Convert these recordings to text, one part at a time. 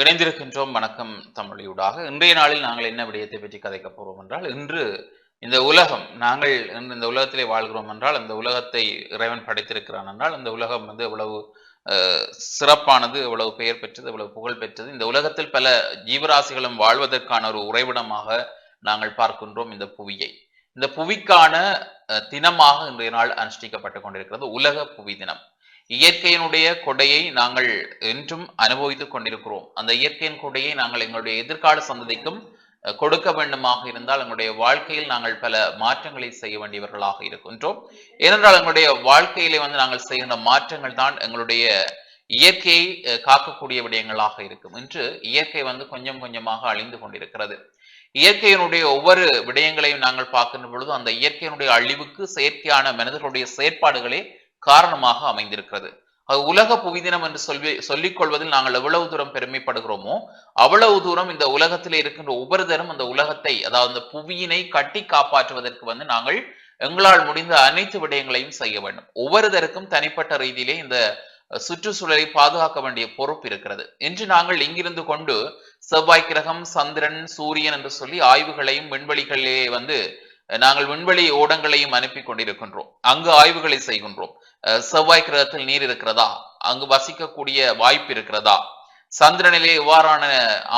இணைந்திருக்கின்றோம். வணக்கம் தமிழியூடாக. இன்றைய நாளில் நாங்கள் என்ன விடயத்தை பற்றி கதைக்கப் போகிறோம் என்றால் இன்று இந்த உலகம் நாங்கள் இந்த உலகத்திலே வாழ்கிறோம் என்றால் அந்த உலகத்தை இறைவன் படைத்திருக்கிறான் என்றால் அந்த உலகம் வந்து எவ்வளவு சிறப்பானது எவ்வளவு பெயர் பெற்றது எவ்வளவு புகழ் பெற்றது இந்த உலகத்தில் பல ஜீவராசிகளும் வாழ்வதற்கான ஒரு உறைவிடமாக நாங்கள் பார்க்கின்றோம் இந்த புவியை. இந்த புவிக்கான தினமாக இன்றைய நாள் அனுஷ்டிக்கப்பட்டு கொண்டிருக்கிறது. உலக புவி தினம். இயற்கையினுடைய கொடையை நாங்கள் என்றும் அனுபவித்துக் கொண்டிருக்கிறோம். அந்த இயற்கையின் கொடையை நாங்கள் எங்களுடைய எதிர்கால சந்ததிக்கும் கொடுக்க வேண்டுமாக இருந்தால் எங்களுடைய வாழ்க்கையில் நாங்கள் பல மாற்றங்களை செய்ய வேண்டியவர்களாக இருக்கின்றோம். ஏனென்றால் எங்களுடைய வாழ்க்கையிலே வந்து நாங்கள் செய்கின்ற மாற்றங்கள் தான் எங்களுடைய இயற்கையை காக்கக்கூடிய விடயங்களாக இருக்கும் இன்று இயற்கை வந்து கொஞ்சம் கொஞ்சமாக அழிந்து கொண்டிருக்கிறது. இயற்கையினுடைய ஒவ்வொரு விடயங்களையும் நாங்கள் பார்க்கின்ற பொழுது அந்த இயற்கையினுடைய அழிவுக்கு செயற்கையான மனிதர்களுடைய செயற்பாடுகளே காரணமாக அமைந்திருக்கிறது. அது உலக புவிதினம் என்று சொல்லி சொல்லிக் கொள்வதில் நாங்கள் எவ்வளவு தூரம் பெருமைப்படுகிறோமோ அவ்வளவு தூரம் இந்த உலகத்திலே இருக்கின்ற ஒவ்வொருத்தரும் அந்த உலகத்தை அதாவது அந்த புவியினை கட்டி காப்பாற்றுவதற்கு வந்து நாங்கள் எங்களால் முடிந்த அனைத்து விடயங்களையும் செய்ய வேண்டும். ஒவ்வொருதருக்கும் தனிப்பட்ட ரீதியிலே இந்த சுற்றுச்சூழலை பாதுகாக்க வேண்டிய பொறுப்பு இருக்கிறது. இன்று நாங்கள் இங்கிருந்து கொண்டு செவ்வாய் கிரகம் சந்திரன் சூரியன் என்று சொல்லி ஆய்வுகளையும் விண்வெளிகளிலே வந்து நாங்கள் விண்வெளி ஓடங்களையும் அனுப்பி கொண்டிருக்கின்றோம். அங்கு ஆய்வுகளை செய்கின்றோம். செவ்வாய் கிரகத்தில் நீர் இருக்கிறதா? அங்கு வசிக்கக்கூடிய வாய்ப்பு இருக்கிறதா? சந்திரனிலே எவ்வாறான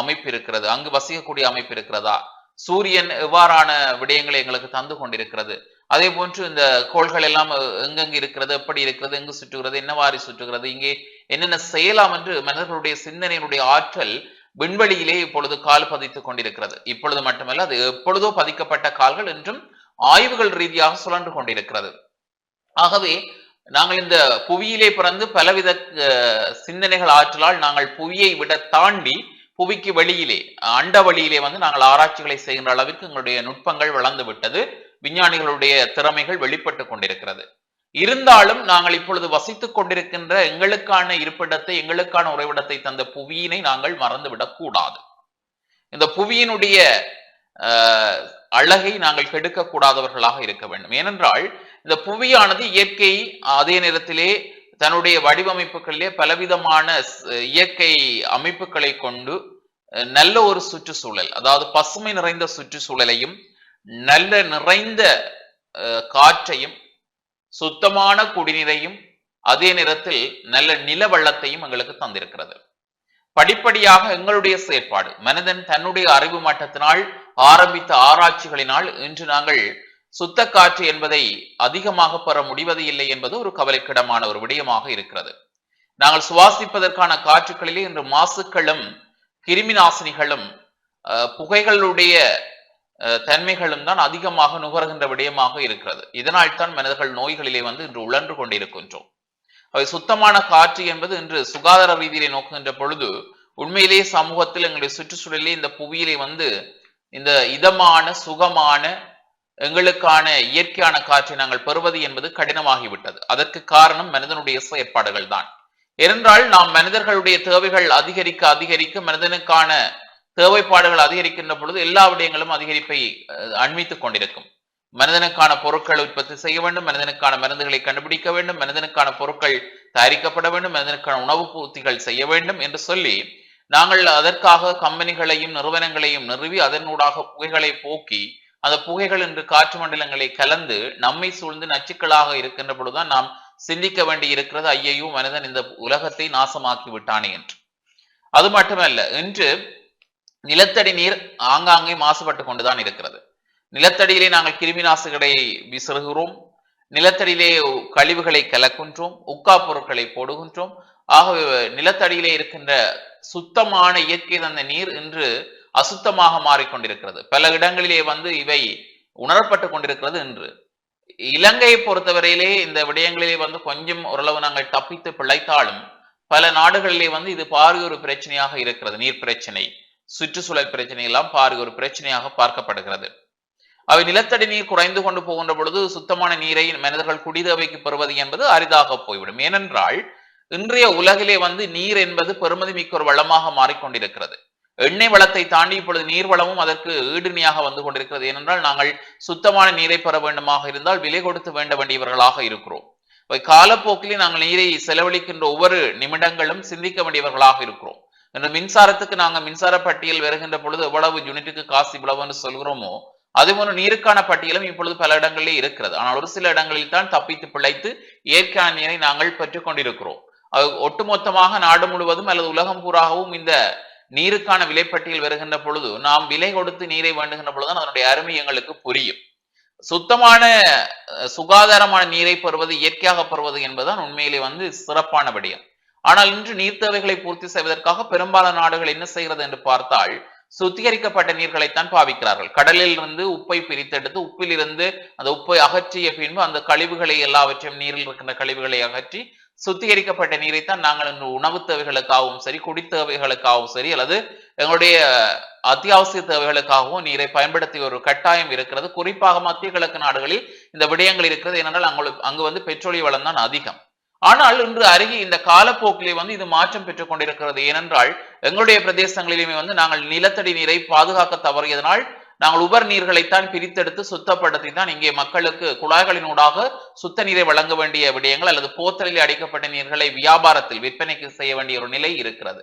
அமைப்பு இருக்கிறது. அங்கு வசிக்கக்கூடிய அமைப்பு இருக்கிறதா? சூரியன் எவ்வாறான விடயங்களை எங்களுக்கு தந்து கொண்டிருக்கிறது. அதே போன்று இந்த கோள்கள் எல்லாம் எங்கெங்கு இருக்கிறது? எப்படி இருக்கிறது? எங்கு சுற்றுகிறது? என்னவாறு சுற்றுகிறது? இங்கே என்னென்ன செய்யலாம் என்று மனிதர்களுடைய சிந்தனையினுடைய ஆற்றல் விண்வெளியிலே இப்பொழுது கால் பதித்துக் கொண்டிருக்கிறது. இப்பொழுது மட்டுமல்ல அது எப்பொழுதோ பதிக்கப்பட்ட கால்கள் என்றும் ஆய்வுகள் ரீதியாக சுழன்று கொண்டிருக்கிறது. ஆகவே நாங்கள் இந்த புவியிலே பிறந்து பலவித சிந்தனைகள் ஆற்றலால் நாங்கள் புவியை விட தாண்டி புவிக்கு வெளியிலே அண்ட வழியிலே வந்து நாங்கள் ஆராய்ச்சிகளை செய்கின்ற அளவிற்கு எங்களுடைய நுட்பங்கள் வளர்ந்து விட்டது. விஞ்ஞானிகளுடைய திறமைகள் வெளிப்பட்டு கொண்டிருக்கிறது. இருந்தாலும் நாங்கள் இப்பொழுது வசித்துக் கொண்டிருக்கின்ற எங்களுக்கான இருப்பிடத்தை எங்களுக்கான உறைவிடத்தை தந்த புவியினை நாங்கள் மறந்துவிடக் கூடாது. இந்த புவியினுடைய அஹ், அழகை நாங்கள் கெடுக்க கூடாதவர்களாக இருக்க வேண்டும். ஏனென்றால் இந்த புவியானது இயற்கை அதே நேரத்திலே தன்னுடைய வடிவமைப்புகளிலே பலவிதமான இயற்கை அமைப்புகளை கொண்டு நல்ல ஒரு சுற்றுச்சூழல் அதாவது பசுமை நிறைந்த சுற்றுச்சூழலையும் நல்ல நிறைந்த அஹ், காற்றையும் சுத்தமான குடிநீரையும் அதே நேரத்தில் நல்ல நிலவள்ளத்தையும் எங்களுக்கு தந்திருக்கிறது. படிப்படியாக எங்களுடைய செயற்பாடு மனிதன் தன்னுடைய அறிவு மட்டத்தினால் ஆரம்பித்த ஆராய்ச்சிகளினால் இன்று நாங்கள் சுத்த காற்று என்பதை அதிகமாக பெற முடிவது இல்லை என்பது ஒரு கவலைக்கிடமான ஒரு விடயமாக இருக்கிறது. நாங்கள் சுவாசிப்பதற்கான காற்றுகளிலே இன்று மாசுக்களும் கிருமி நாசினிகளும் புகைகளுடைய தன்மைகளும் தான் அதிகமாக நுகர்கின்ற விடயமாக இருக்கிறது. இதனால் தான் மனிதர்கள் நோய்களிலே வந்து இன்று உழன்று கொண்டிருக்கின்றோம். அவை சுத்தமான காற்று என்பது இன்று சுகாதார ரீதியிலே நோக்குகின்ற பொழுது உண்மையிலேயே சமூகத்தில் எங்களுடைய சுற்றுச்சூழலிலே இந்த புவியிலே வந்து இந்த இதமான சுகமான எங்களுக்கான இயற்கையான காற்றை நாங்கள் பெறுவது என்பது கடினமாகிவிட்டது. அதற்கு காரணம் மனிதனுடைய செயற்பாடுகள் தான் ஏனென்றால் நாம் மனிதர்களுடைய தேவைகள் அதிகரிக்க அதிகரிக்க மனிதனுக்கான தேவைப்பாடுகள் அதிகரிக்கின்ற பொழுது எல்லா விடயங்களும் அதிகரிப்பை அண்மித்துக் கொண்டிருக்கும். மனிதனுக்கான பொருட்கள் உற்பத்தி செய்ய வேண்டும் மனிதனுக்கான மருந்துகளை கண்டுபிடிக்க வேண்டும் மனிதனுக்கான பொருட்கள் தயாரிக்கப்பட வேண்டும் மனிதனுக்கான உணவு பூர்த்திகள் செய்ய வேண்டும் என்று சொல்லி நாங்கள் அதற்காக கம்பெனிகளையும் நிறுவனங்களையும் நிறுவி அதனூடாக புகைகளை போக்கி அந்த புகைகள் என்று காற்று மண்டலங்களை கலந்து நம்மை சூழ்ந்து நச்சுக்களாக இருக்கின்ற பொழுதுதான் நாம் சிந்திக்க வேண்டி இருக்கிறது. ஐயையோ மனிதன் இந்த உலகத்தை நாசமாக்கி விட்டானே என்று. அது மட்டுமல்ல இன்று நிலத்தடி நீர் ஆங்காங்கே மாசுபட்டு கொண்டுதான் இருக்கிறது. நிலத்தடியிலே நாங்கள் கிருமி நாசுகளை விசிறுகிறோம். நிலத்தடியிலே கழிவுகளை கலக்கின்றோம். உக்கா பொருட்களை போடுகின்றோம். ஆகவே நிலத்தடியிலே இருக்கின்ற சுத்தமான இயற்கை தந்த நீர் இன்று அசுத்தமாக மாறிக்கொண்டிருக்கிறது. பல இடங்களிலே வந்து இவை உணரப்பட்டு கொண்டிருக்கிறது இன்று. இலங்கையை பொறுத்தவரையிலே இந்த விடயங்களிலே வந்து கொஞ்சம் ஓரளவு நாங்கள் தப்பித்து பிழைத்தாலும் பல நாடுகளிலே வந்து இது பாரிய ஒரு பிரச்சனையாக இருக்கிறது. நீர் பிரச்சனை சுற்றுச்சூழல் பிரச்சனை எல்லாம் பாரிய ஒரு பிரச்சனையாக பார்க்கப்படுகிறது. அவை நிலத்தடி நீர் குறைந்து கொண்டு போகின்ற பொழுது சுத்தமான நீரை மனிதர்கள் குடிதவைக்கு பெறுவது என்பது அரிதாக போய்விடும். ஏனென்றால் இன்றைய உலகிலே வந்து நீர் என்பது பெருமதி மிக்க ஒரு வளமாக மாறிக்கொண்டிருக்கிறது. எண்ணெய் வளத்தை தாண்டி இப்பொழுது நீர் வளமும் அதற்கு ஈடுணியாக வந்து கொண்டிருக்கிறது. ஏனென்றால் நாங்கள் சுத்தமான நீரை பெற வேண்டுமாக இருந்தால் விலை கொடுத்து வேண்ட வேண்டியவர்களாக இருக்கிறோம். காலப்போக்கிலே நாங்கள் நீரை செலவழிக்கின்ற ஒவ்வொரு நிமிடங்களும் சிந்திக்க வேண்டியவர்களாக இருக்கிறோம். இந்த மின்சாரத்துக்கு நாங்க மின்சார பட்டியல் வருகின்ற பொழுது எவ்வளவு யூனிட்டுக்கு காசு இவ்வளவுன்னு சொல்கிறோமோ அதே போல நீருக்கான பட்டியலும் இப்பொழுது பல இடங்களிலே இருக்கிறது. ஆனால் ஒரு சில இடங்களில் தான் தப்பித்து பிழைத்து இயற்கையான நீரை நாங்கள் பெற்றுக் கொண்டிருக்கிறோம். ஒட்டுமொத்தமாக நாடு முழுவதும் அல்லது உலகம் பூராகவும் இந்த நீருக்கான விலைப்பட்டியல் வருகின்ற பொழுது நாம் விலை கொடுத்து நீரை வேண்டுகின்ற பொழுதுதான் அதனுடைய அருமை எங்களுக்கு புரியும். சுத்தமான சுகாதாரமான நீரை பெறுவது இயற்கையாக பெறுவது என்பதுதான் உண்மையிலே வந்து சிறப்பான விடயம். ஆனால் இன்று நீர் தேவைகளை பூர்த்தி செய்வதற்காக பெரும்பாலான நாடுகள் என்ன செய்கிறது என்று பார்த்தால் சுத்திகரிக்கப்பட்ட நீர்களைத்தான் பாவிக்கிறார்கள். கடலில் இருந்து உப்பை பிரித்தெடுத்து உப்பில் இருந்து அந்த உப்பை அகற்றிய பின்பு அந்த கழிவுகளை எல்லாவற்றையும் நீரில் இருக்கின்ற கழிவுகளை அகற்றி சுத்திகரிக்கப்பட்ட நீரைத்தான் நாங்கள் இன்று உணவு தேவைகளுக்காகவும் சரி குடி தேவைகளுக்காகவும் சரி அல்லது எங்களுடைய அத்தியாவசிய தேவைகளுக்காகவும் நீரை பயன்படுத்திய ஒரு கட்டாயம் இருக்கிறது. குறிப்பாக மத்திய கிழக்கு நாடுகளில் இந்த விடயங்கள் இருக்கிறது. ஏனென்றால் அங்கு அங்கு வந்து பெட்ரோலிய வளம் தான் அதிகம். ஆனால் இன்று அருகே இந்த காலப்போக்கிலே வந்து இது மாற்றம் பெற்றுக் கொண்டிருக்கிறது. ஏனென்றால் எங்களுடைய பிரதேசங்களிலுமே வந்து நாங்கள் நிலத்தடி நீரை பாதுகாக்க தவறியதனால் நாங்கள் உபர் நீர்களைத்தான் பிரித்தெடுத்து சுத்தப்படுத்தி தான் இங்கே மக்களுக்கு குழாய்களினூடாக சுத்த நீரை வழங்க வேண்டிய விடயங்கள் அல்லது போத்தலில் அடிக்கப்பட்ட நீர்களை வியாபாரத்தில் விற்பனைக்கு செய்ய வேண்டிய ஒரு நிலை இருக்கிறது.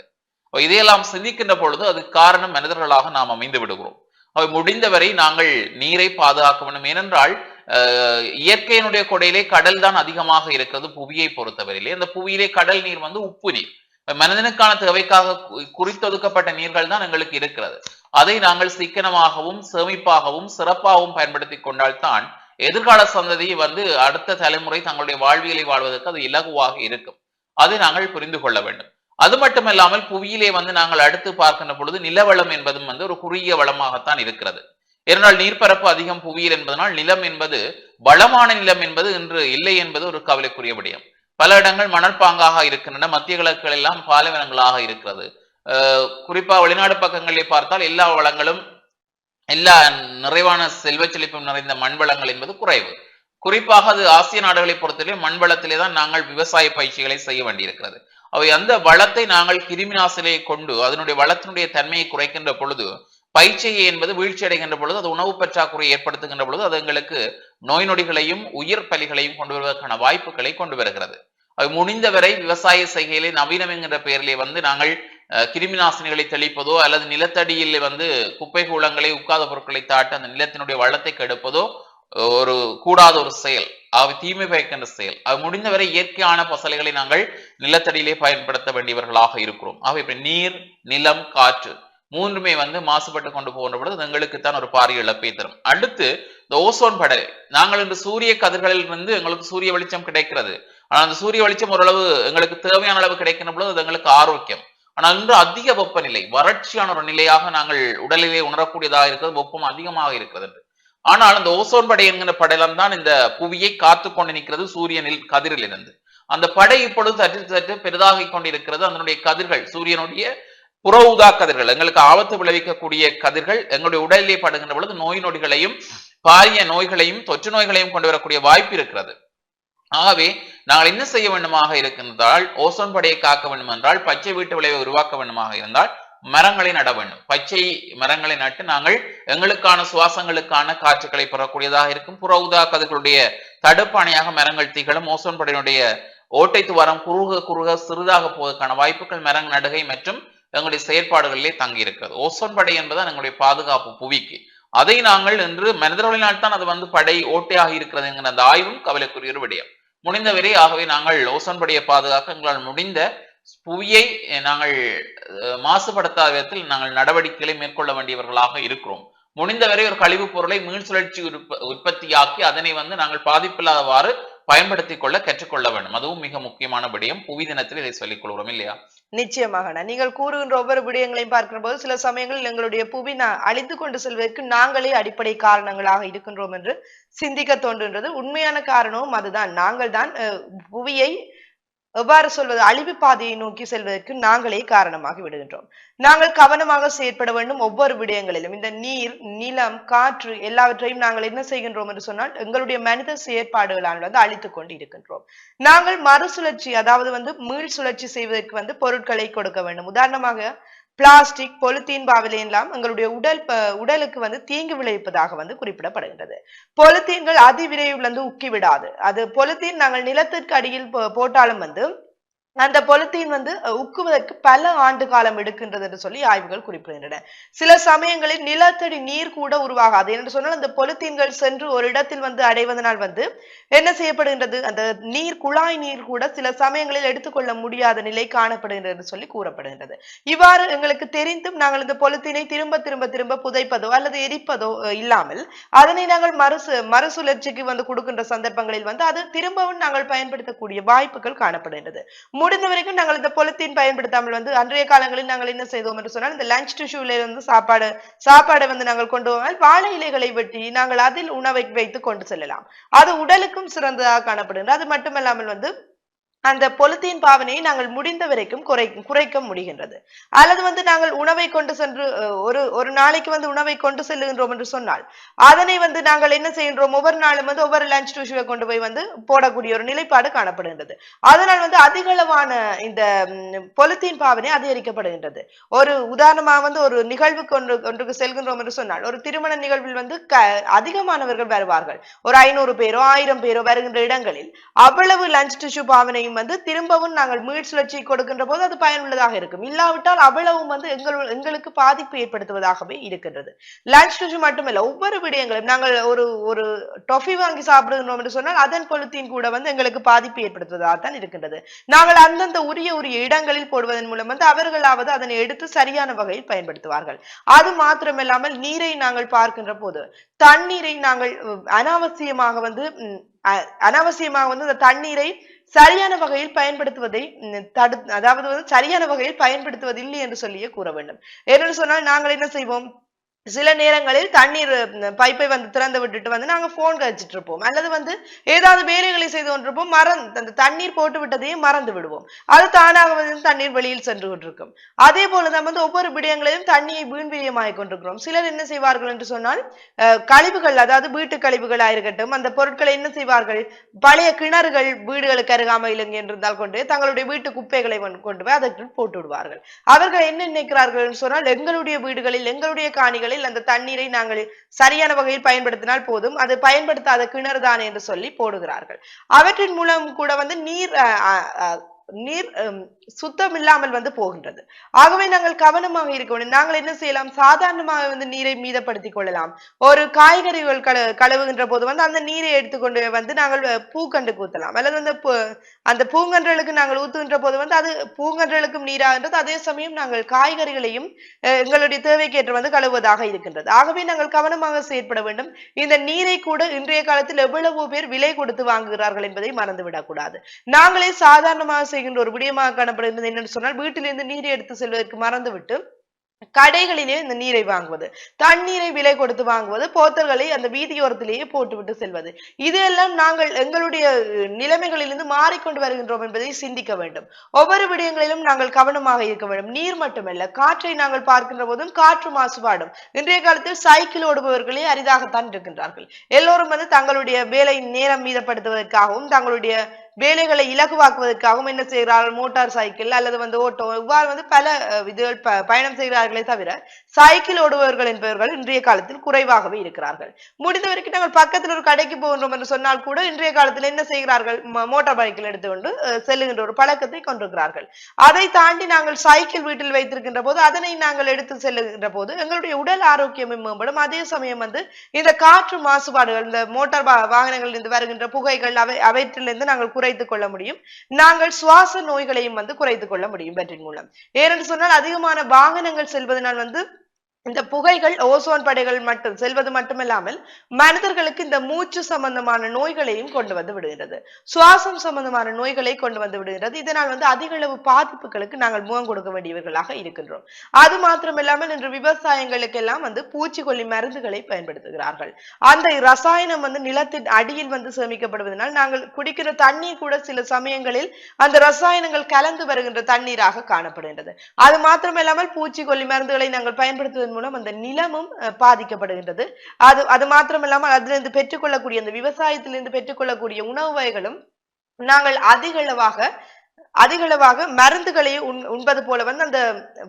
இதையெல்லாம் சிந்திக்கின்ற பொழுது அது காரணம் மனிதர்களாக நாம் அமைந்து விடுகிறோம். அவை முடிந்தவரை நாங்கள் நீரை பாதுகாக்க வேண்டும். ஏனென்றால் அஹ், இயற்கையினுடைய கொடையிலே கடல் தான் அதிகமாக இருக்கிறது புவியை பொறுத்தவரையிலே. அந்த புவியிலே கடல் நீர் வந்து உப்பு நீர். மனிதனுக்கான தேவைக்காக குறித்தொதுக்கப்பட்ட நீர்கள் தான் எங்களுக்கு இருக்கிறது. அதை நாங்கள் சிக்கனமாகவும் சேமிப்பாகவும் சிறப்பாகவும் பயன்படுத்தி கொண்டால்தான் எதிர்கால சந்ததி வந்து அடுத்த தலைமுறை தங்களுடைய வாழ்வியலை வாழ்வதற்கு அது இலகுவாக இருக்கும். அதை நாங்கள் புரிந்து கொள்ள வேண்டும். அது மட்டுமல்லாமல் புவியிலே வந்து நாங்கள் அடுத்து பார்க்கின்ற பொழுது நிலவளம் என்பதும் வந்து ஒரு குறுகிய வளமாகத்தான் இருக்கிறது. ஏனால் நீர்ப்பரப்பு அதிகம் புவியில் என்பதனால் நிலம் என்பது வளமான நிலம் என்பது இன்று இல்லை என்பது ஒரு கவலைக்குரிய விடயம். பல இடங்கள் மணற்பாங்காக இருக்கின்றன மத்திய கிழக்குகள் எல்லாம் பாலைவனங்களாக இருக்கிறது. குறிப்பா வெளிநாடு பக்கங்களை பார்த்தால் எல்லா வளங்களும் எல்லா நிறைவான செல்வ செழிப்பும் நிறைந்த மண் வளங்கள் என்பது குறைவு. குறிப்பாக அது ஆசிய நாடுகளை பொறுத்தவரை மண் வளத்திலே தான் நாங்கள் விவசாய பயிற்சிகளை செய்ய வேண்டியிருக்கிறது. அவை அந்த வளத்தை நாங்கள் கிருமி நாசினை கொண்டு அதனுடைய வளத்தினுடைய தன்மையை குறைக்கின்ற பொழுது பயிற்சியை என்பது வீழ்ச்சி அடைகின்ற பொழுது அது உணவு பற்றாக்குறை ஏற்படுத்துகின்ற பொழுது அது எங்களுக்கு நோய் நொடிகளையும் உயிர் பலிகளையும் கொண்டு வருவதற்கான வாய்ப்புகளை கொண்டு வருகிறது. அது முடிந்தவரை விவசாய செய்கையிலே நவீனம் என்கின்ற பெயரிலே வந்து நாங்கள் கிருமி நாசினிகளை தெளிப்பதோ அல்லது நிலத்தடியில் வந்து குப்பை கூலங்களை உட்காத பொருட்களை தாட்டி அந்த நிலத்தினுடைய வளத்தை கெடுப்பதோ ஒரு கூடாத ஒரு செயல். அவை தீமை பயக்கின்ற செயல். அது முடிந்தவரை இயற்கையான பசலைகளை நாங்கள் நிலத்தடியிலே பயன்படுத்த வேண்டியவர்களாக இருக்கிறோம். ஆக இப்ப நீர் நிலம் காற்று மூன்றுமே வந்து மாசுபட்டு கொண்டு போகின்ற பொழுது எங்களுக்குத்தான் ஒரு பாரிய இழப்பை தரும். அடுத்து இந்த ஓசோன் படலை நாங்கள் இன்று சூரிய கதிர்களில் இருந்து எங்களுக்கு சூரிய வெளிச்சம் கிடைக்கிறது. ஆனால் அந்த சூரிய வெளிச்சம் ஓரளவு எங்களுக்கு தேவையான அளவு கிடைக்கின்ற பொழுது அது எங்களுக்கு ஆரோக்கியம். ஆனால் இன்று அதிக வெப்பநிலை வறட்சியான ஒரு நிலையாக நாங்கள் உடலிலே உணரக்கூடியதாக இருக்கிறது வெப்பம் அதிகமாக இருக்கிறது என்று. ஆனால் அந்த ஓசோன் படை என்கிற படையிலம் தான் இந்த புவியை காத்து கொண்டு நிற்கிறது சூரியனில் கதிரில் இருந்து. அந்த படை இப்பொழுது சற்று சற்று பெரிதாகிக் கொண்டிருக்கிறது. அதனுடைய கதிர்கள் சூரியனுடைய புற ஊதா கதிர்கள் எங்களுக்கு ஆபத்து விளைவிக்கக்கூடிய கதிர்கள் எங்களுடைய உடலிலே படுகின்ற பொழுது நோய் நொடிகளையும் பாரிய நோய்களையும் தொற்று நோய்களையும் கொண்டு வரக்கூடிய வாய்ப்பு இருக்கிறது. ஆகவே நாங்கள் என்ன செய்ய வேண்டுமாக இருக்கின்றால் ஓசோன் படையை காக்க வேண்டும் என்றால் பச்சை வீட்டு விளைவை உருவாக்க வேண்டுமாக இருந்தால் மரங்களை நட வேண்டும். பச்சை மரங்களை நட்டு நாங்கள் எங்களுக்கான சுவாசங்களுக்கான காற்றுகளை பெறக்கூடியதாக இருக்கும். புற ஊதா கதிர்களுடைய தடுப்பாணையாக மரங்கள் திகழும். ஓசோன் படையினுடைய ஓட்டை துவாரம் குறுக குறுக சிறிதாக போவதற்கான வாய்ப்புகள் மரங் நடுகை மற்றும் எங்களுடைய செயற்பாடுகளிலே தங்கி இருக்கிறது ஓசோன் படை என்பதுதான் எங்களுடைய பாதுகாப்பு புவிக்கு. அதை நாங்கள் என்று மனிதர்களினால் தான் அது வந்து படை ஓட்டையாக இருக்கிறது என்கிற அந்த ஆய்வும் கவலைக்குரிய ஒரு விடயம். முடிந்தவரை ஆகவே நாங்கள் ஓசோன் படையை பாதுகாக்க எங்களால் முடிந்த புவியை நாங்கள் மாசுபடுத்தாத விதத்தில் நாங்கள் நடவடிக்கைகளை மேற்கொள்ள வேண்டியவர்களாக இருக்கிறோம். முடிந்தவரை ஒரு கழிவுப் பொருளை மீள் சுழற்சி உற்ப உற்பத்தியாக்கி அதனை வந்து நாங்கள் பாதிப்பில்லாதவாறு பயன்படுத்திக் கொள்ள கற்றுக்கொள்ள வேண்டும். அதுவும் மிக முக்கியமான விடயம். புவி தினத்தில் இதை சொல்லிக் கொள்கிறோம் இல்லையா? நிச்சயமாக நீங்கள் கூறுகின்ற ஒவ்வொரு விடயங்களையும் பார்க்கிற போது சில சமயங்களில் எங்களுடைய புவி நான் அழித்து கொண்டு செல்வதற்கு நாங்களே அடிப்படை காரணங்களாக இருக்கின்றோம் என்று சிந்திக்க தோன்றுன்றது உண்மையான காரணமும் அதுதான். நாங்கள் தான் அஹ், புவியை எவ்வாறு சொல்வது? அழிவு பாதையை நோக்கி செல்வதற்கு நாங்களே காரணமாகி விடுகின்றோம். நாங்கள் கவனமாக செயற்பட வேண்டும் ஒவ்வொரு விடயங்களிலும். இந்த நீர் நிலம் காற்று எல்லாவற்றையும் நாங்கள் என்ன செய்கின்றோம் என்று சொன்னால் எங்களுடைய மனித செயற்பாடுகளால் வந்து அழித்துக் கொண்டு இருக்கின்றோம் நாங்கள் மறுசுழற்சி அதாவது வந்து மீள் சுழற்சி செய்வதற்கு வந்து பொருட்களை கொடுக்க வேண்டும். உதாரணமாக பிளாஸ்டிக் பொலித்தீன் பாவிலையெல்லாம் எங்களுடைய உடல் உடலுக்கு வந்து தீங்கு விளைவிப்பதாக வந்து குறிப்பிடப்படுகின்றது. பொலித்தீன்கள் அதிவிரைவில் வந்து உக்கி விடாது அது பொலித்தீன் நாங்கள் நிலத்திற்கு அடியில் போ- போட்டாலும் வந்து அந்த பொலித்தீன் வந்து உக்குவதற்கு பல ஆண்டு காலம் எடுக்கின்றது என்று சொல்லி ஆய்வுகள் குறிப்பிடுகின்றன. சில சமயங்களில் நிலத்தடி நீர் கூட உருவாகாது. என்று சொன்னால் அந்த பொலித்தீன்கள் சென்று ஒரு இடத்தில் வந்து அடைவதனால் வந்து என்ன செய்யப்படுகின்றது? அந்த நீர் குழாய் நீர் கூட சில சமயங்களில் எடுத்துக்கொள்ள முடியாத நிலை காணப்படுகின்றது என்று சொல்லி கூறப்படுகின்றது. இவ்வாறு எங்களுக்கு தெரிந்தும் நாங்கள் இந்த பொலித்தீனை திரும்ப திரும்ப திரும்ப புதைப்பதோ அல்லது எரிப்பதோ இல்லாமல் அதனை நாங்கள் மறுசு மறுசுழற்சிக்கு வந்து கொடுக்கின்ற சந்தர்ப்பங்களில் வந்து அது திரும்பவும் நாங்கள் பயன்படுத்தக்கூடிய வாய்ப்புகள் காணப்படுகின்றது. முடிந்த வரைக்கும் நாங்கள் இந்த பொலித்தீன் பயன்படுத்தாமல் வந்து அன்றைய காலங்களில் நாங்கள் என்ன செய்தோம் என்று சொன்னால் இந்த லஞ்ச் டிஷ்யூல இருந்து சாப்பாடு சாப்பாடை வந்து நாங்கள் கொண்டு போனால் வாழை இலைகளை வெட்டி நாங்கள் அதில் உணவை வைத்து கொண்டு செல்லலாம். அது உடலுக்கும் சிறந்ததாக காணப்படுகிறது அது மட்டுமல்லாமல் வந்து அந்த பொலித்தீன் பாவனையை நாங்கள் முடிந்த வரைக்கும் குறை குறைக்க முடிகின்றது. அல்லது வந்து நாங்கள் உணவை கொண்டு சென்று ஒரு ஒரு நாளைக்கு வந்து உணவை கொண்டு செல்லுகின்றோம் என்று சொன்னால் அதனை வந்து நாங்கள் என்ன செய்கின்றோம்? ஒவ்வொரு நாளும் வந்து ஒவ்வொரு லஞ்ச் டிஷ்யூவை கொண்டு போய் வந்து போடக்கூடிய ஒரு நிலைப்பாடு காணப்படுகின்றது. அதனால் வந்து அதிகளவான இந்த பொலித்தீன் பாவனை அதிகரிக்கப்படுகின்றது. ஒரு உதாரணமாக வந்து ஒரு நிகழ்வுக்கு ஒன்று ஒன்றுக்கு செல்கின்றோம் என்று சொன்னால் ஒரு திருமண நிகழ்வில் வந்து க அதிகமானவர்கள் வருவார்கள். ஒரு ஐநூறு பேரோ ஆயிரம் பேரோ வருகின்ற இடங்களில் அவ்வளவு லஞ்ச் டிஷ்யூ பாவனையும் வந்து திரும்பவும் நாங்கள் மீள் சுழற்சி கொடுக்கின்ற போது அது பயனுள்ளதாக இருக்கும். இல்லாவிட்டால் அவ்வளவும் வந்து எங்கள் எங்களுக்கு பாதிப்பு ஏற்படுத்துவதாகவே இருக்கின்றது. லஞ்ச் டிஷ் மட்டுமல்ல ஒவ்வொரு விடயங்களும் நாங்கள் ஒரு ஒரு டொஃபி வாங்கி சாப்பிடுகிறோம் என்று சொன்னால் அதன் பொழுத்தின் கூட வந்து எங்களுக்கு பாதிப்பு ஏற்படுத்துவதாக தான் இருக்கின்றது. நாங்கள் அந்தந்த உரிய உரிய இடங்களில் போடுவதன் மூலம் வந்து அவர்களாவது அதனை எடுத்து சரியான வகையில் பயன்படுத்துவார்கள். அது மாத்திரமில்லாமல் நீரை நாங்கள் பார்க்கின்ற போது தண்ணீரை நாங்கள் அனாவசியமாக வந்து அனாவசியமாக வந்து அந்த தண்ணீரை சரியான வகையில் பயன்படுத்துவதை தடு அதாவது வந்து சரியான வகையில் பயன்படுத்துவதில்லை என்று சொல்லியே கூற வேண்டும். ஏனென்று சொன்னால் நாங்கள் என்ன செய்வோம்? சில நேரங்களில் தண்ணீர் பைப்பை வந்து திறந்து விட்டுட்டு வந்து நாங்க போன் கழிச்சிட்டு இருப்போம் அல்லது வந்து ஏதாவது வேலைகளை செய்து கொண்டிருப்போம் மறந்து அந்த தண்ணீர் போட்டு விட்டதையும் மறந்து விடுவோம். அது தானாக வந்து தண்ணீர் வெளியில் சென்று கொண்டிருக்கும். அதே போலதான் வந்து ஒவ்வொரு விடயங்களையும் தண்ணியை வீண்விரியமாகிக் கொண்டிருக்கிறோம். சிலர் என்ன செய்வார்கள் என்று சொன்னால் கழிவுகள் அதாவது வீட்டு கழிவுகள் இருக்கட்டும் அந்த பொருட்களை என்ன செய்வார்கள்? பழைய கிணறுகள் வீடுகளுக்கு அருகாமையில் எங்கே இருந்தால் கொண்டு தங்களுடைய வீட்டு குப்பைகளை கொண்டு போய் அதற்கு போட்டு விடுவார்கள். அவர்கள் என்ன நினைக்கிறார்கள் என்று சொன்னால் எங்களுடைய வீடுகளில் எங்களுடைய காணிகளை காணிகளில் அந்த தண்ணீரை நாங்கள் சரியான வகையில் பயன்படுத்தினால் போதும். அது பயன்படுத்தாத கிணறு தான் என்று சொல்லி போடுகிறார்கள். அவற்றின் மூலம் கூட வந்து நீர் நீர் சுத்தம் இல்லாமல் வந்து போகின்றது. ஆகவே நாங்கள் கவனமாக இருக்க வேண்டும். நாங்கள் என்ன செய்யலாம்? சாதாரணமாக வந்து நீரை மீதப்படுத்திக் கொள்ளலாம். ஒரு காய்கறிகள் கழு கழுவுகின்ற போது வந்து அந்த நீரை எடுத்துக்கொண்டு வந்து நாங்கள் பூக்கண்டு ஊத்தலாம் அல்லது வந்து அந்த பூங்கன்றலுக்கு நாங்கள் ஊத்துகின்ற போது வந்து அது பூங்கன்றலுக்கும் நீராகின்றது. அதே சமயம் நாங்கள் காய்கறிகளையும் எங்களுடைய தேவைக்கேற்ற வந்து கழுவுவதாக இருக்கின்றது. ஆகவே நாங்கள் கவனமாக செயற்பட வேண்டும். இந்த நீரை கூட இன்றைய காலத்தில் எவ்வளவோ பேர் விலை கொடுத்து வாங்குகிறார்கள் என்பதை மறந்துவிடக்கூடாது. நாங்களே சாதாரணமாக செய்கின்ற ஒரு விடயமாக காணப்படுகிறது என்னன்னு சொன்னால் வீட்டிலிருந்து நீரை எடுத்து செல்வதற்கு மறந்துவிட்டு கடைகளிலே இந்த நீரை வாங்குவது தண்ணீரை விலை கொடுத்து வாங்குவது போத்தல்களை அந்த வீதியோரத்திலேயே போட்டுவிட்டு செல்வது. இதையெல்லாம் நாங்கள் எங்களுடைய நிலைமைகளிலிருந்து மாறிக்கொண்டு வருகின்றோம் என்பதை சிந்திக்க வேண்டும். ஒவ்வொரு விடயங்களிலும் நாங்கள் கவனமாக இருக்க வேண்டும். நீர் மட்டுமல்ல காற்றை நாங்கள் பார்க்கின்ற போதும் காற்று மாசுபாடும் இன்றைய காலத்தில் சைக்கிள் ஓடுபவர்களே அரிதாகத்தான் இருக்கின்றார்கள். எல்லோரும் வந்து தங்களுடைய வேலை நேரம் மீதப்படுத்துவதற்காகவும் தங்களுடைய வேலைகளை இலகுவாக்குவதற்காகவும் என்ன செய்கிறார்கள்? மோட்டார் சைக்கிள் அல்லது வந்து ஓட்டோ இவ்வாறு வந்து பல இதுகள் பயணம் செய்கிறார்களே தவிர சைக்கிள் ஓடுபவர்கள் என்பவர்கள் இன்றைய காலத்தில் குறைவாகவே இருக்கிறார்கள். முடிந்த வரைக்கும் நாங்கள் பக்கத்தில் ஒரு கடைக்கு போகின்றோம் என்று சொன்னால் கூட இன்றைய காலத்தில் என்ன செய்கிறார்கள்? மோட்டார் பைக்கில் எடுத்துக்கொண்டு செல்லுகின்ற ஒரு பழக்கத்தை கொண்டிருக்கிறார்கள். அதை தாண்டி நாங்கள் சைக்கிள் வீட்டில் வைத்திருக்கின்ற போது அதனை நாங்கள் எடுத்து செல்லுகின்ற போது எங்களுடைய உடல் ஆரோக்கியமும் மேம்படும். அதே சமயம் வந்து இந்த காற்று மாசுபாடுகள் இந்த மோட்டார் வாகனங்களில் இருந்து வருகின்ற புகைகள் அவை அவற்றிலிருந்து நாங்கள் குறைத்துக் கொள்ள முடியும். நாங்கள் சுவாச நோய்களையும் வந்து குறைத்துக் கொள்ள முடியும் இவற்றின் மூலம். ஏனென்று சொன்னால் அதிகமான வாகனங்கள் செல்வதனால் வந்து இந்த புகைகள் ஓசோன் படைகள் மட்டும் செல்வது மட்டுமில்லாமல் மனிதர்களுக்கு இந்த மூச்சு சம்பந்தமான நோய்களையும் கொண்டு வந்து விடுகிறது. சுவாசம் சம்பந்தமான நோய்களை கொண்டு வந்து விடுகிறது. இதனால் வந்து அதிக அளவு பாதிப்புகளுக்கு நாங்கள் முகம் கொடுக்க வேண்டியவர்களாக இருக்கின்றோம். அது மாத்திரமில்லாமல் இன்று விவசாயங்களுக்கெல்லாம் வந்து பூச்சிக்கொல்லி மருந்துகளை பயன்படுத்துகிறார்கள். அந்த ரசாயனம் வந்து நிலத்தின் அடியில் வந்து சேமிக்கப்படுவதனால் நாங்கள் குடிக்கிற தண்ணீர் கூட சில சமயங்களில் அந்த ரசாயனங்கள் கலந்து வருகின்ற தண்ணீராக காணப்படுகின்றது. அது மாத்திரமில்லாமல் பூச்சிக்கொல்லி மருந்துகளை நாங்கள் பயன்படுத்துவதன் மூலம் அந்த நிலமும் பாதிக்கப்படுகின்றது. அது அது மாத்திரமில்லாமல் அதிலிருந்து பெற்றுக்கொள்ளக்கூடிய அந்த விவசாயத்திலிருந்து பெற்றுக்கொள்ளக்கூடிய உணவு வகைகளும் நாங்கள் அதிகளவாக அதிகளவாக மருந்துகளை உண் உண்பது போல வந்து அந்த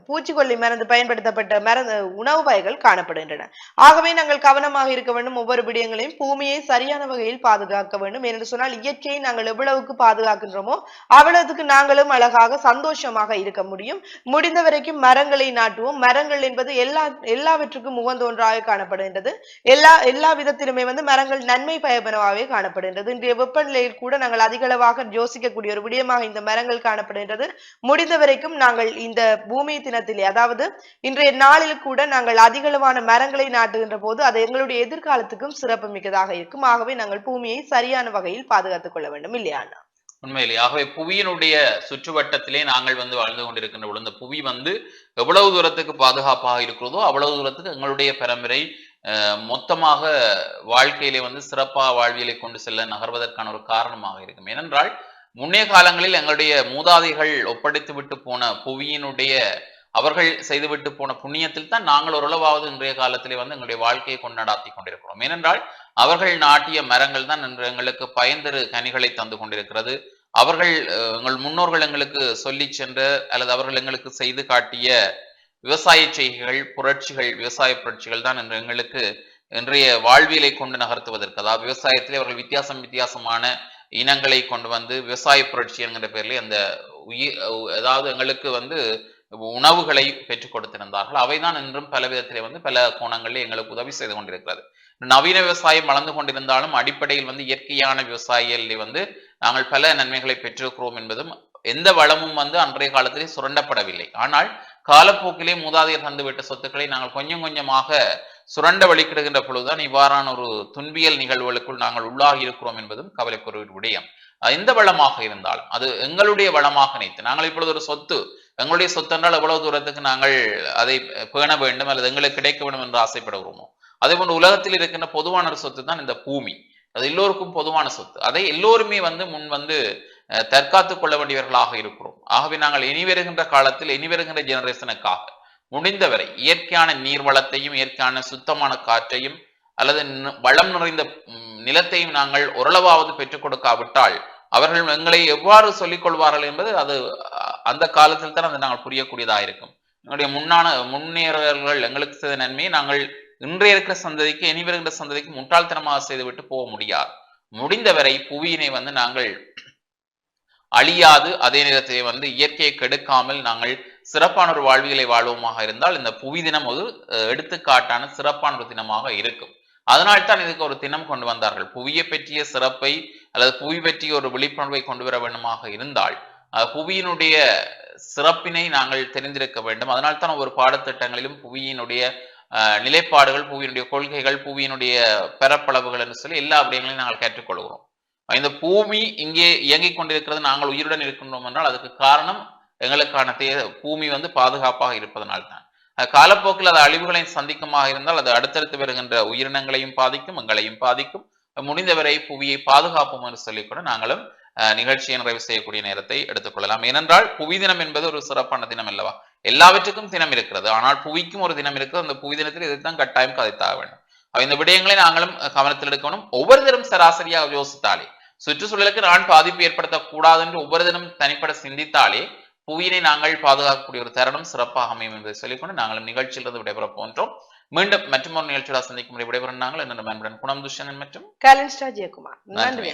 பூச்சிக்கொல்லி மருந்து பயன்படுத்தப்பட்ட மருந்து உணவு வகைகள் காணப்படுகின்றன. ஆகவே நாங்கள் கவனமாக இருக்க வேண்டும். ஒவ்வொரு விடயங்களையும் பூமியை சரியான வகையில் பாதுகாக்க வேண்டும். என்று சொன்னால் இயற்கையை நாங்கள் எவ்வளவுக்கு பாதுகாக்கின்றோமோ அவ்வளவுக்கு நாங்களும் அழகாக சந்தோஷமாக இருக்க முடியும். முடிந்த வரைக்கும் மரங்களை நாட்டுவோம். மரங்கள் என்பது எல்லா எல்லாவற்றுக்கும் உகந்த ஒன்றாக காணப்படுகின்றது. எல்லா எல்லா விதத்திலுமே வந்து மரங்கள் நன்மை பயபனவாகவே காணப்படுகின்றது. இன்றைய வெப்பநிலையில் கூட நாங்கள் அதிகளவாக யோசிக்கக்கூடிய ஒரு விடயமாக இந்த மரங்கள் காணப்படுகின்றது. முடிந்த வரைக்கும் நாங்கள் இந்த பூமி தினத்திலே அதாவது இன்றைய நாளில் கூட நாங்கள் அதிகளவான மரங்களை நாட்டுகின்ற போது அது எங்களுடைய எதிர்காலத்துக்கும் சிறப்பு மிக்கதாக இருக்கும். ஆகவே நாங்கள் பூமியை சரியான வகையில் பாதுகாத்துக் கொள்ள வேண்டும் இல்லையா உண்மையிலே. ஆகவே புவியினுடைய சுற்றுவட்டத்திலே நாங்கள் வந்து வாழ்ந்து கொண்டிருக்கின்ற பொழுது இந்த புவி வந்து எவ்வளவு தூரத்துக்கு பாதுகாப்பாக இருக்கிறதோ அவ்வளவு தூரத்துக்கு எங்களுடைய பரம்பரை மொத்தமாக வாழ்க்கையிலே வந்து சிறப்பாக வாழ்வியலை கொண்டு செல்ல நகர்வதற்கான ஒரு காரணமாக இருக்கும். ஏனென்றால் முன்னே காலங்களில் எங்களுடைய மூதாதைகள் ஒப்படைத்து விட்டு போன புவியினுடைய அவர்கள் செய்துவிட்டு போன புண்ணியத்தில் தான் நாங்கள் ஓரளவாவது இன்றைய காலத்திலே வந்து எங்களுடைய வாழ்க்கையை கொண்டாடாத்தி கொண்டிருக்கிறோம். ஏனென்றால் அவர்கள் நாட்டிய மரங்கள் தான் இன்று எங்களுக்கு பயந்தரு கனிகளை தந்து கொண்டிருக்கிறது. அவர்கள் அஹ், எங்கள் முன்னோர்கள் எங்களுக்கு சொல்லி சென்ற அல்லது அவர்கள் எங்களுக்கு செய்து காட்டிய விவசாய செய்கைகள் புரட்சிகள் விவசாய புரட்சிகள் தான் இன்று எங்களுக்கு இன்றைய வாழ்வியலை கொண்டு நகர்த்துவதற்கு அதாவது விவசாயத்திலே அவர்கள் வித்தியாசம் வித்தியாசமான இனங்களை கொண்டு வந்து விவசாய புரட்சி என்கிற பேரில் அந்த உயிர் அதாவது எங்களுக்கு வந்து உணவுகளை பெற்றுக் கொடுத்திருந்தார்கள். அவைதான் இன்றும் பல விதத்திலே வந்து பல கோணங்களில் எங்களுக்கு உதவி செய்து கொண்டிருக்கிறது. நவீன விவசாயம் வளர்ந்து கொண்டிருந்தாலும் அடிப்படையில் வந்து இயற்கையான விவசாயிகளில் வந்து நாங்கள் பல நன்மைகளை பெற்றிருக்கிறோம் என்பதும் எந்த வளமும் வந்து அன்றைய காலத்திலே சுரண்டப்படவில்லை. ஆனால் காலப்போக்கிலே மூதாதையர் தந்துவிட்ட சொத்துக்களை நாங்கள் கொஞ்சம் கொஞ்சமாக சுரண்ட வழிக்கிடுகின்ற பொழுதுதான் இவ்வாறான ஒரு துன்பியல் நிகழ்வுகளுக்குள் நாங்கள் உள்ளாகி இருக்கிறோம் என்பதும் கவலைக்குரிய விடயம். எந்த வளமாக இருந்தாலும் அது எங்களுடைய வளமாக நினைத்து நாங்கள் இப்பொழுது ஒரு சொத்து எங்களுடைய சொத்து என்றால் எவ்வளவு தூரத்துக்கு நாங்கள் அதை பேண வேண்டும் அல்லது எங்களுக்கு கிடைக்க வேண்டும் என்று ஆசைப்படுகிறோமோ? அதே போன்று உலகத்தில் இருக்கின்ற பொதுவான ஒரு சொத்து தான் இந்த பூமி. அது எல்லோருக்கும் பொதுவான சொத்து. அதை எல்லோருமே வந்து முன் வந்து தற்காத்துக் கொள்ள வேண்டியவர்களாக இருக்கிறோம். ஆகவே நாங்கள் இனி வருகின்ற காலத்தில் இனி வருகின்ற ஜெனரேஷனுக்காக முடிந்தவரை இயற்கையான நீர் வளத்தையும் இயற்கையான சுத்தமான காற்றையும் அல்லது வளம் நிறைந்த நிலத்தையும் நாங்கள் ஓரளவாவது பெற்றுக் கொடுக்காவிட்டால் அவர்கள் எங்களை எவ்வாறு சொல்லிக் கொள்வார்கள் என்பது அது அந்த காலத்தில் தான் அது நாங்கள் புரியக்கூடியதாக இருக்கும். எங்களுடைய முன்னான முன்னேறவர்கள் எங்களுக்கு செய்த நன்மையை நாங்கள் இன்றைய இருக்கிற சந்ததிக்கு இனி வருகின்ற சந்ததிக்கு முட்டாள்தனமாக செய்துவிட்டு போக முடியாது. முடிந்தவரை புவியினை வந்து நாங்கள் அழியாது அதே நேரத்தை வந்து இயற்கையை கெடுக்காமல் நாங்கள் சிறப்பான ஒரு வாழ்வியலை வாழ்வோமாக இருந்தால் இந்த புவி தினம் ஒரு எடுத்துக்காட்டான சிறப்பான ஒரு தினமாக இருக்கும். அதனால் தான் இதுக்கு ஒரு தினம் கொண்டு வந்தார்கள். புவியை பற்றிய சிறப்பை அல்லது புவி பற்றிய ஒரு விழிப்புணர்வை கொண்டு வர வேண்டுமாக இருந்தால் புவியினுடைய சிறப்பினை நாங்கள் தெரிந்திருக்க வேண்டும். அதனால் தான் ஒவ்வொரு பாடத்திட்டங்களிலும் புவியினுடைய நிலைப்பாடுகள் புவியினுடைய கொள்கைகள் புவியினுடைய பெறப்பளவுகள் என்று சொல்லி எல்லா விடயங்களையும் நாங்கள் கற்றுக்கொள்கிறோம் இந்த பூமி இங்கே இயங்கிக் கொண்டிருக்கிறது நாங்கள் உயிருடன் இருக்கின்றோம் என்றால் அதுக்கு காரணம் எங்களுக்கான தே பூமி வந்து பாதுகாப்பாக இருப்பதனால் தான். காலப்போக்கில் அது அழிவுகளை சந்திக்குமாக இருந்தால் அது அடுத்தடுத்து வருகின்ற உயிரினங்களையும் பாதிக்கும் எங்களையும் பாதிக்கும். முடிந்தவரை புவியை பாதுகாப்போம் என்று சொல்லிக் கூட நாங்களும் நிகழ்ச்சியை நிறைவு செய்யக்கூடிய நேரத்தை எடுத்துக்கொள்ளலாம். ஏனென்றால் புவி தினம் என்பது ஒரு சிறப்பான தினம் அல்லவா? எல்லாவற்றுக்கும் தினம் இருக்கிறது. ஆனால் புவிக்கும் ஒரு தினம் இருக்கிறது. அந்த புவி தினத்தில் இதைத்தான் கட்டாயம் கதைத்தாக வேண்டும். இந்த விடயங்களை நாங்களும் கவனத்தில் எடுக்கணும். ஒவ்வொரு தினம் சராசரியாக யோசித்தாலே சுற்றுச்சூழலுக்கு நான் பாதிப்பு ஏற்படுத்தக்கூடாது என்று ஒவ்வொரு தினம் தனிப்பட சிந்தித்தாலே புவியினை நாங்கள் பாதுகாக்கக்கூடிய ஒரு தருணம் சிறப்பாக அமையும் என்பதை சொல்லிக்கொண்டு நாங்களும் நிகழ்ச்சியிலிருந்து விடைபெறப் போன்றோம் மீண்டும் மற்றும் ஒரு நிகழ்ச்சியோட சந்திக்கும் விடைபெறும் நாங்கள். என்னென்ன குணம் துஷன் மற்றும் கலன்ஸ்டா ஜெயக்குமார். நன்றி.